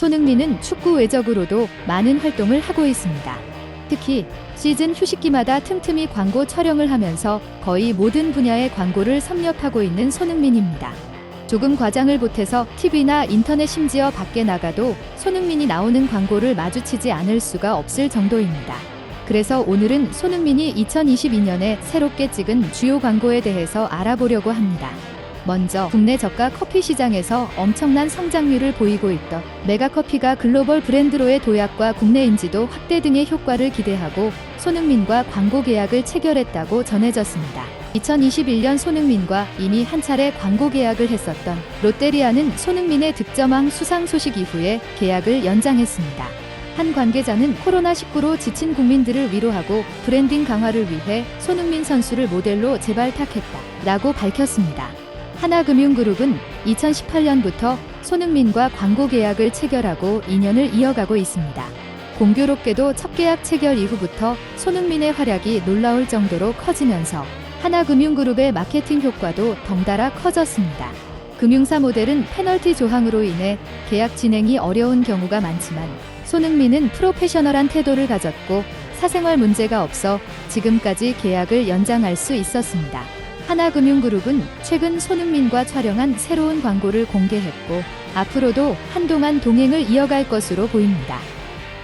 손흥민은 축구 외적으로도 많은 활동을 하고 있습니다. 특히 시즌 휴식기마다 틈틈이 광고 촬영을 하면서 거의 모든 분야의 광고를 섭렵하고 있는 손흥민입니다. 조금 과장을 보태서 TV나 인터넷 심지어 밖에 나가도 손흥민이 나오는 광고를 마주치지 않을 수가 없을 정도입니다. 그래서 오늘은 손흥민이 2022년에 새롭게 찍은 주요 광고에 대해서 알아보려고 합니다. 먼저 국내 저가 커피 시장에서 엄청난 성장률을 보이고 있던 메가커피가 글로벌 브랜드로의 도약과 국내 인지도 확대 등의 효과를 기대하고 손흥민과 광고 계약을 체결했다고 전해졌습니다. 2021년 손흥민과 이미 한 차례 광고 계약을 했었던 롯데리아는 손흥민의 득점왕 수상 소식 이후에 계약을 연장했습니다. 한 관계자는 코로나19로 지친 국민들을 위로하고 브랜딩 강화를 위해 손흥민 선수를 모델로 재발탁했다 라고 밝혔습니다. 하나금융그룹은 2018년부터 손흥민과 광고 계약을 체결하고 2년을 이어가고 있습니다. 공교롭게도 첫 계약 체결 이후부터 손흥민의 활약이 놀라울 정도로 커지면서 하나금융그룹의 마케팅 효과도 덩달아 커졌습니다. 금융사 모델은 페널티 조항으로 인해 계약 진행이 어려운 경우가 많지만 손흥민은 프로페셔널한 태도를 가졌고 사생활 문제가 없어 지금까지 계약을 연장할 수 있었습니다. 하나금융그룹은 최근 손흥민과 촬영한 새로운 광고를 공개했고 앞으로도 한동안 동행을 이어갈 것으로 보입니다.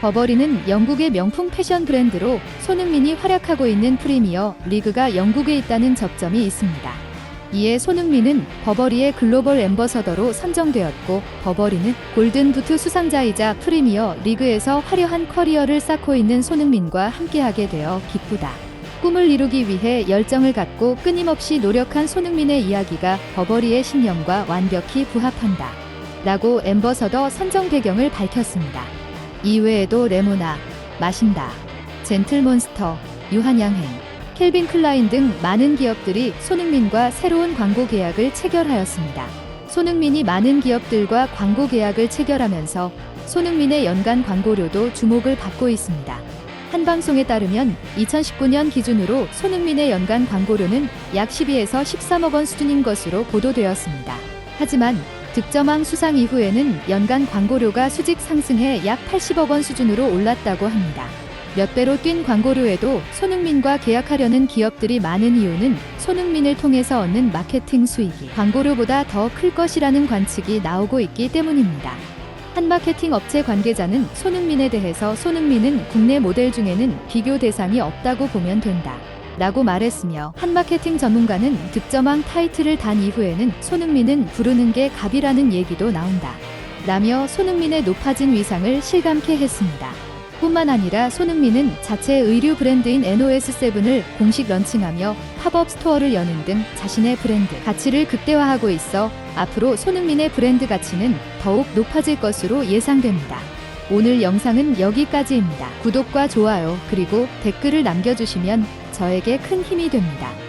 버버리는 영국의 명품 패션 브랜드로 손흥민이 활약하고 있는 프리미어 리그가 영국에 있다는 접점이 있습니다. 이에 손흥민은 버버리의 글로벌 앰버서더로 선정되었고 버버리는 골든부트 수상자이자 프리미어 리그에서 화려한 커리어를 쌓고 있는 손흥민과 함께하게 되어 기쁘다. 꿈을 이루기 위해 열정을 갖고 끊임없이 노력한 손흥민의 이야기가 버버리의 신념과 완벽히 부합한다. 라고 앰버서더 선정 배경을 밝혔습니다. 이외에도 레모나, 마신다, 젠틀몬스터, 유한양행, 켈빈 클라인 등 많은 기업들이 손흥민과 새로운 광고 계약을 체결하였습니다. 손흥민이 많은 기업들과 광고 계약을 체결하면서 손흥민의 연간 광고료도 주목을 받고 있습니다. 한 방송에 따르면 2019년 기준으로 손흥민의 연간 광고료는 약 12에서 13억 원 수준인 것으로 보도되었습니다. 하지만 득점왕 수상 이후에는 연간 광고료가 수직 상승해 약 80억 원 수준으로 올랐다고 합니다. 몇 배로 뛴 광고료에도 손흥민과 계약하려는 기업들이 많은 이유는 손흥민을 통해서 얻는 마케팅 수익이 광고료보다 더 클 것이라는 관측이 나오고 있기 때문입니다. 한 마케팅 업체 관계자는 손흥민에 대해서 손흥민은 국내 모델 중에는 비교 대상이 없다고 보면 된다. 라고 말했으며 한 마케팅 전문가는 득점왕 타이틀을 단 이후에는 손흥민은 부르는 게 갑이라는 얘기도 나온다. 라며 손흥민의 높아진 위상을 실감케 했습니다. 뿐만 아니라 손흥민은 자체 의류 브랜드인 NOS7을 공식 런칭하며 팝업 스토어를 여는 등 자신의 브랜드 가치를 극대화하고 있어 앞으로 손흥민의 브랜드 가치는 더욱 높아질 것으로 예상됩니다. 오늘 영상은 여기까지입니다. 구독과 좋아요 그리고 댓글을 남겨주시면 저에게 큰 힘이 됩니다.